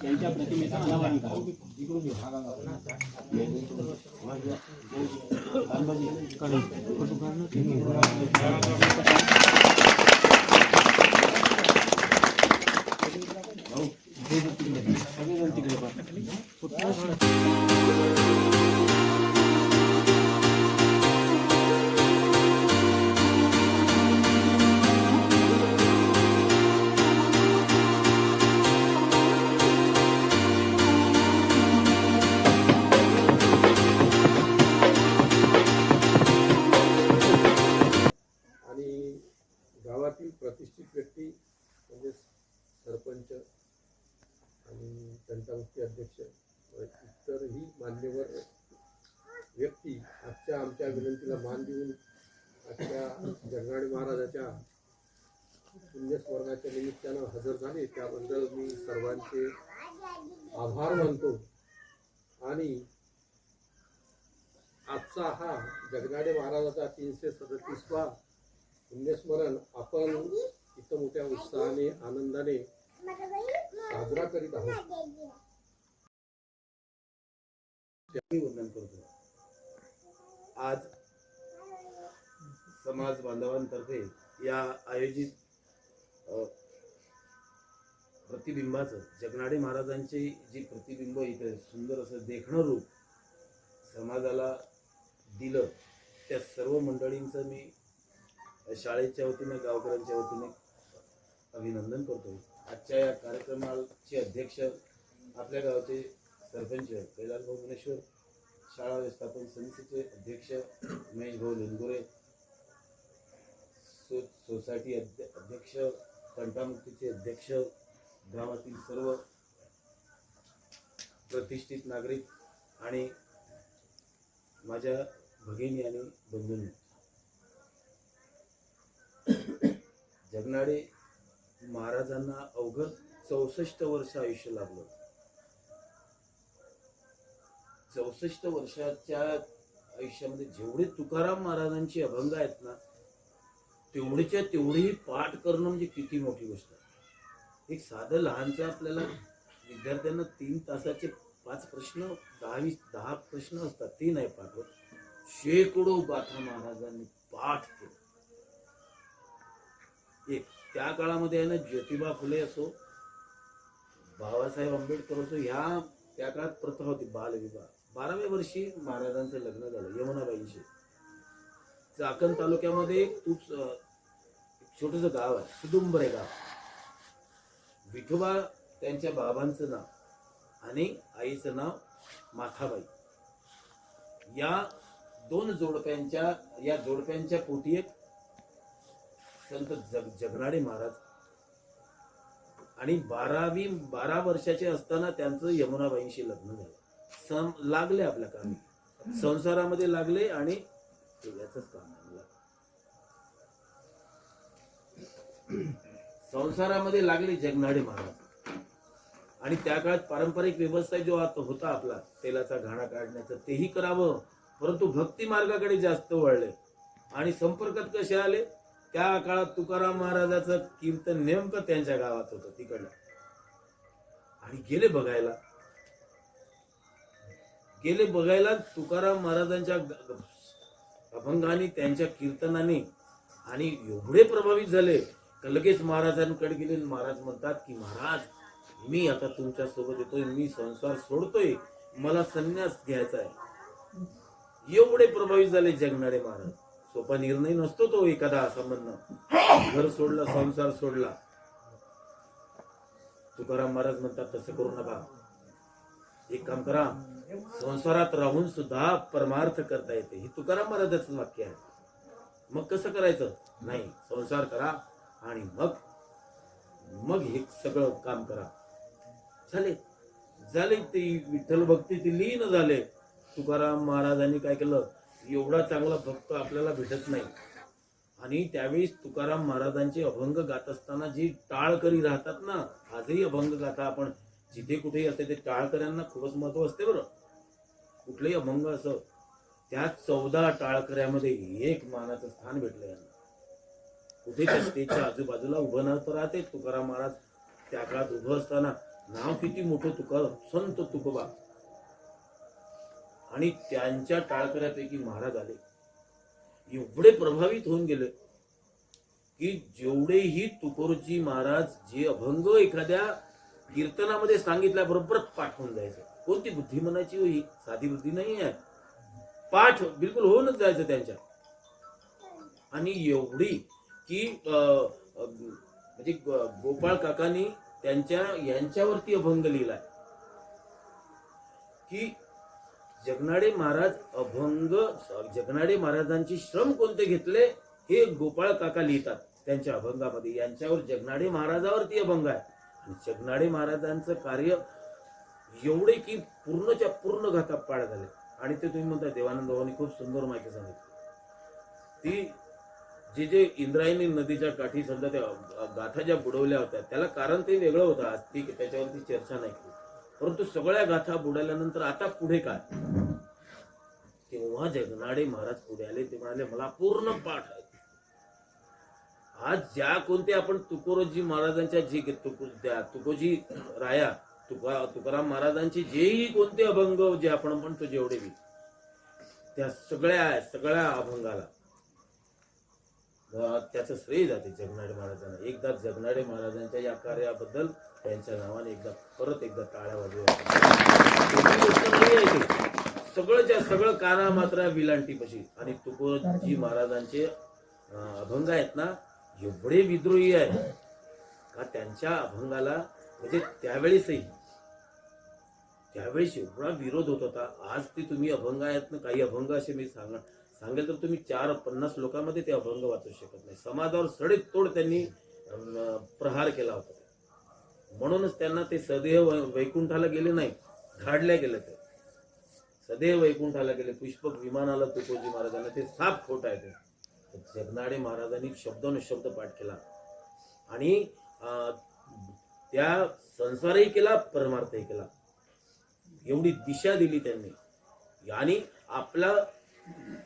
त्यांच्या प्रतिमेचं अनावरण करा आणि तंटामुक्ती अध्यक्ष इतरही मान्यवर व्यक्ती आजच्या आमच्या विनंतीला मान देऊन आजच्या जगनाडे महाराजाच्या पुण्यस्मरणाच्या निमित्तानं हजर झाले त्याबद्दल मी सर्वांचे आभार मानतो. आणि आजचा हा जगनाडे महाराजाचा तीनशे सदतीसवा पुण्यस्मरण आपण इथं मोठ्या उत्साहाने आनंदाने साजरा करीत आहोत. त्याही वर्णन करतो आज समाज बांधवांतर्फे या आयोजित प्रतिबिंबाचं जगनाडे महाराजांची जी प्रतिबिंब इथे सुंदर असं देखणं रूप समाजाला दिलं त्या सर्व मंडळींचं मी शाळेच्या वतीने गावकऱ्यांच्या वतीने अभिनंदन करतो आजच्या या कार्यक्रमाचे अध्यक्ष आपल्या गावचे सरपंच कैलास भुवनेश्वर मुनेश्वर शाळा व्यवस्थापन समितीचे अध्यक्ष महेश भाऊ लिंगोरे सो सोसायटी अध्य अध्यक्ष कंटामुक्तीचे अध्यक्ष गावातील सर्व प्रतिष्ठित नागरिक आणि माझ्या भगिनी आणि बंधूंनी. जगनाडे महाराजांना अवघं चौसष्ट वर्ष आयुष्य लाभलं चौसष्ट वर्षाच्या आयुष्यामध्ये जेवढे तुकाराम महाराजांची अभंग आहेत ना तेवढीच्या तेवढीही पाठ करणं म्हणजे किती मोठी गोष्ट आहे. एक साधं लहानचं आपल्याला विद्यार्थ्यांना तीन तासाचे पाच प्रश्न दहा वीस दहा प्रश्न असतात ते नाही पाठवत. शेकडो गाथा महाराजांनी पाठ केलं. एक त्या काळामध्ये आहे ना ज्योतिबा फुले असो बाबासाहेब आंबेडकर असो ह्या त्या काळात प्रथा होती बालविवाह बाराव्या वर्षी महाराजांचं लग्न झालं यमुनाबाईंशी चाकण तालुक्यामध्ये खूप छोटंसं छोटस गाव आहे सुदुंबरे गाव. विठोबा त्यांच्या बाबांचं नाव आणि आईचं नाव माथाबाई. या दोन जोडप्यांच्या या जोडप्यांच्या पोटी एक संत जग जगनाडे महाराज. आणि बारावी बारा वर्षाचे असताना त्यांचं यमुनाबाईंशी लग्न झालं. सम लागले आपल्या कामी. संसारामध्ये लागले आणि याच काम संसारामध्ये लागले जगनाडे महाराज. आणि त्या काळात पारंपरिक व्यवसाय जो आता होता आपला तेलाचा घाणा काढण्याचा तेही करावं. परंतु भक्ती मार्गाकडे जास्त वळले. आणि संपर्कात कसे आले? त्या काळात तुकाराम महाराजाचं कीर्तन नेमकं त्यांच्या गावात होतं तिकडलं. आणि गेले बघायला. गेले बघायला तुकाराम महाराजांच्या अभंगाने त्यांच्या कीर्तनाने आणि एवढे प्रभावित झाले का लगेच महाराजांकडे गेले महाराज म्हणतात की महाराज मी आता तुमच्यासोबत येतोय मी संसार सोडतोय मला संन्यास घ्यायचा आहे. एवढे प्रभावित झाले जगणारे महाराज. सोपा निर्णय नसतो तो एखादा असा म्हणणं घर सोडला संसार सोडला. तुकाराम महाराज म्हणतात तसं करू नका. एक काम करा संसारात राहून सुद्धा परमार्थ करता येते. हे तुकाराम महाराजाचं वाक्य आहे. मग कसं करायचं? नाही संसार करा आणि मग मग हे सगळं काम करा. झाले. झाले ते विठ्ठल भक्ती लीन झाले. तुकाराम महाराजांनी काय केलं? एवढा चांगला भक्त आपल्याला भेटत नाही. आणि त्यावेळेस तुकाराम महाराजांचे अभंग गात असताना जी टाळकरी राहतात ना आजही अभंग गाता आपण. जिथे कुठेही असते ते टाळकऱ्यांना खूपच महत्त्व असते बरं. कुठलंही अभंग असं त्या चौदा टाळकऱ्यामध्ये एक मानाचं स्थान भेटलं यांना. कुठे त्या स्टेजच्या आजूबाजूला उभं न राहते तुकाराम महाराज. त्या काळात उभं असताना नाव किती मोठं तुकाराम संत तुकोबा. आणि त्यांच्या टाळकऱ्यापैकी महाराज आले. एवढे प्रभावित होऊन गेले की जेवढेही तुकोरजी महाराज जे अभंग एखाद्या कीर्तनामध्ये सांगितल्याबरोबर पाठ होऊन जायचं कोणती बुद्धी म्हणायची होई ही? साधी बुद्धी नाही आहे. पाठ बिलकुल होऊनच जायचं त्यांच्या. आणि एवढी की म्हणजे गोपाळ काकांनी त्यांच्या यांच्यावरती अभंग लिहिलाय. की जगनाडे महाराज अभंग जगनाडे महाराजांची श्रम कोणते घेतले हे गोपाळ काका लिहितात त्यांच्या अभंगामध्ये. यांच्यावर जगनाडे महाराजावरती अभंग आहे. आणि जगनाडे महाराजांचं कार्य एवढे की पूर्णच्या पूर्ण घातात पाड झाले. आणि ते तुम्ही म्हणता देवानंद भावानी खूप सुंदर माहिती सांगितली. ती जे जे इंद्रायणी नदीच्या काठी समजा त्या गाथा ज्या बुडवल्या होत्या त्याला कारण ते वेगळं होतं. आज ती त्याच्यावरती चर्चा नाही केली. परंतु सगळ्या गाथा बुडाल्यानंतर आता पुढे काय? तेव्हा जगनाडे महाराज पुढे आले ते म्हणाले मला पूर्ण पाठ आहे. आज ज्या कोणते आपण तुकोरोजी महाराजांच्या जे तुको त्या तुकोजी राया तुका तुकाराम महाराजांचे जेही कोणते अभंग जे आपण म्हणतो जेवढे बी त्या सगळ्या सगळ्या अभंगाला त्याचं श्रेय जाते जगनाडे महाराजांना. एकदा जगनाडे महाराजांच्या या कार्याबद्दल त्यांच्या नावाने एकदा परत एकदा टाळ्या वाजवूया. सगळंच्या सगळं काना मात्रा विलांटीपाशी. आणि तुकोजी महाराजांचे अभंग आहेत ना एवढे विद्रोही आहेत का त्यांच्या अभंगाला म्हणजे त्यावेळेसही त्यावेळेस एवढा विरोध होत होता. आज ते तुम्ही अभंग आहेत ना काही अभंग असे मी सांग सांगेल तर तुम्ही चार पन्नास लोकांमध्ये ते अभंग वाचू शकत नाही. समाजावर सडेत तोड त्यांनी प्रहार केला होता. म्हणूनच त्यांना ते सदैव वैकुंठाला गेले नाही धाडल्या गेले ते. सदैव वैकुंठाला गेले. पुष्पक विमानाला तुकोजी महाराजांना ते साप खोट आहे ते. जगनाडे महाराजांनी शब्दानुशब्द पाठ केला. आणि त्या संसारही केला परमार्थही केला. एवढी दिशा दिली त्यांनी. आणि आपला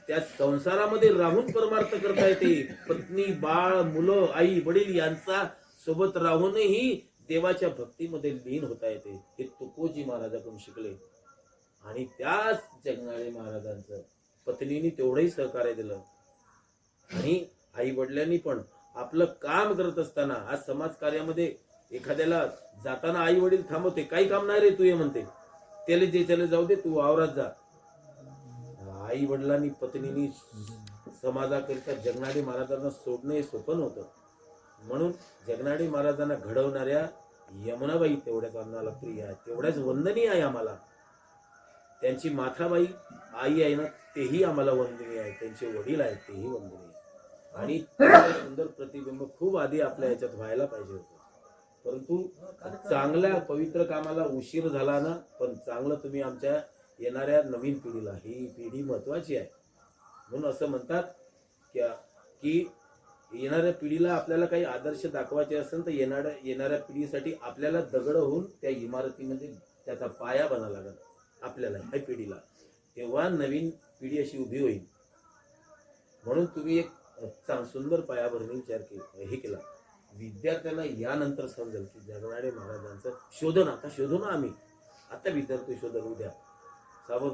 त्या संसारामध्ये राहून परमार्थ करता येते. पत्नी बाळ मुलं आई वडील यांचा सोबत राहूनही देवाच्या भक्तीमध्ये लीन होता येते. हे तुकोजी महाराजाकडून शिकले. आणि त्याच जगनाळे महाराजांचं पत्नीने तेवढंही सहकार्य दिलं. आणि आई वडिलांनी पण आपलं काम करत असताना आज समाज कार्यामध्ये एखाद्याला जाताना आई वडील थांबवते काही काम नाही रे तू ये म्हणते. त्याला जे त्याला जाऊ दे तू वावरात जा. आई वडिलांनी पत्नीनी समाजाकरिता जगनाडे महाराजांना सोडणं हे सोपं नव्हतं. म्हणून जगनाडे महाराजांना घडवणाऱ्या यमुनाबाई तेवढ्याच आम्हाला प्रिय आहे तेवढ्याच वंदनीय आहे आम्हाला. त्यांची माथाबाई आई आहे ना तेही आम्हाला वंदनीय आहे त्यांचे वडील आहेत तेही वंदनीय आहे. आणि सुंदर प्रतिबिंब खूप आधी आपल्या याच्यात व्हायला पाहिजे होतं. परंतु चांगल्या पवित्र कामाला उशीर झाला ना पण चांगलं तुम्ही आमच्या येणाऱ्या नवीन पिढीला ही पिढी महत्वाची आहे. म्हणून असं म्हणतात की की येणाऱ्या पिढीला आपल्याला काही आदर्श दाखवायचे असेल तर येणाऱ्या येणाऱ्या पिढीसाठी आपल्याला दगड होऊन त्या इमारतीमध्ये त्याचा पाया बना लागेल. आपल्याला ह्या पिढीला. तेव्हा नवीन पिढी अशी उभी होईल. म्हणून तुम्ही एक चांग- सुंदर पायाभरणी विचार केला हे केला. विद्यार्थ्यांना यानंतर समजेल की जगनाडे महाराजांचं शोधन आता शोधू ना आम्ही. आता विद्यार्थी शोधन उद्या. सावध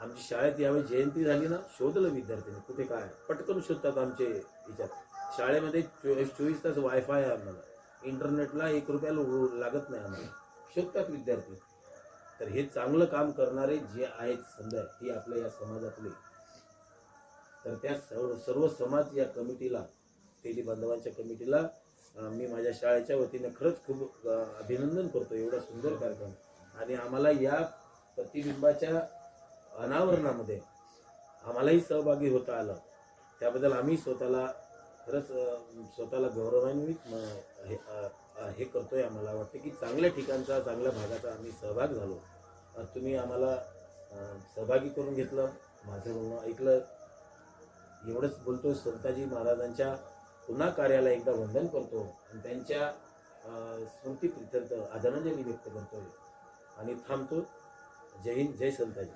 आमची शाळेत यावेळी जयंती झाली ना शोधलं विद्यार्थ्यांनी कुठे काय? पटकन शोधतात आमचे याच्यात. शाळेमध्ये चोवीस चोवीस तास वायफाय आहे आम्हाला. इंटरनेटला एक रुपया लागत नाही आम्हाला. शोधतात विद्यार्थी. तर हे चांगलं काम करणारे जे आहेत समजा ही आपल्या या समाजातले. तर त्या सर्व सर्व समाज या कमिटीला तेली बांधवांच्या कमिटीला मी माझ्या शाळेच्या वतीने खरंच खूप अभिनंदन करतो. एवढा सुंदर कार्यक्रम. आणि आम्हाला या प्रतिबिंबाच्या अनावरणामध्ये आम्हालाही सहभागी होता आलं. त्याबद्दल आम्ही स्वतःला खरंच स्वतःला गौरवान्वित म- हे अं, अं, हे करतोय. आम्हाला वाटतं की चांगल्या ठिकाणचा चांगल्या भागाचा आम्ही सहभाग झालो. तुम्ही आम्हाला सहभागी करून घेतलं. माझं म्हणणं ऐकलं. एवढंच बोलतो संताजी महाराजांच्या पुन्हा कार्याला एकदा वंदन करतो आणि त्यांच्या अं, स्मृतीप्रित्यर्थ आदरांजली व्यक्त करतो आणि थांबतो. जय हिंद जय संताजी